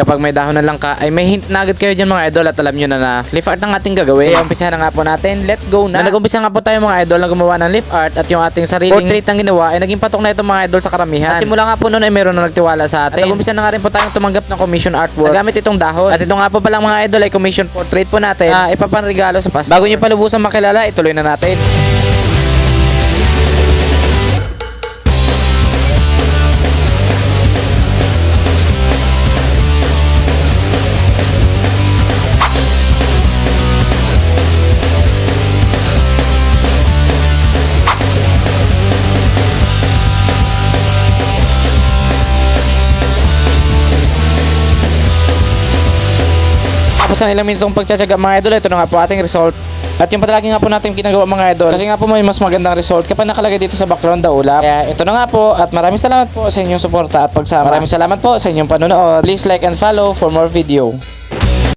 kapag may dahon na lang ka, ay may hint na agad kayo dyan mga idol at alam nyo na na leaf art ang ating gagawin. Kaya umpisa na nga po natin. Let's go na. na nag-umpisa nga po tayo mga idol na gumawa ng leaf art at yung ating sariling portrait ang ginawa ay naging patok na ito mga idol sa karamihan. At simula nga po noon ay meron na nagtiwala sa atin. At nag-umpisa na nga rin po tayong tumanggap ng commission artwork gamit itong dahon. At ito nga po palang mga idol ay commission portrait po natin na ipapanregalo sa Pasko. Bago nyo pa lubusan makilala, ituloy na natin. Tapos ang ilang minutong pagtsatsaga mga idol, ito na nga po ating result. At yung palagi nga po natin ginagawa mga idol. Kasi nga po may mas magandang result kapag nakalagay dito sa background the ulap. Kaya ito na nga po at maraming salamat po sa inyong suporta at pagsama. Maraming salamat po sa inyong panonood. Please like and follow for more video.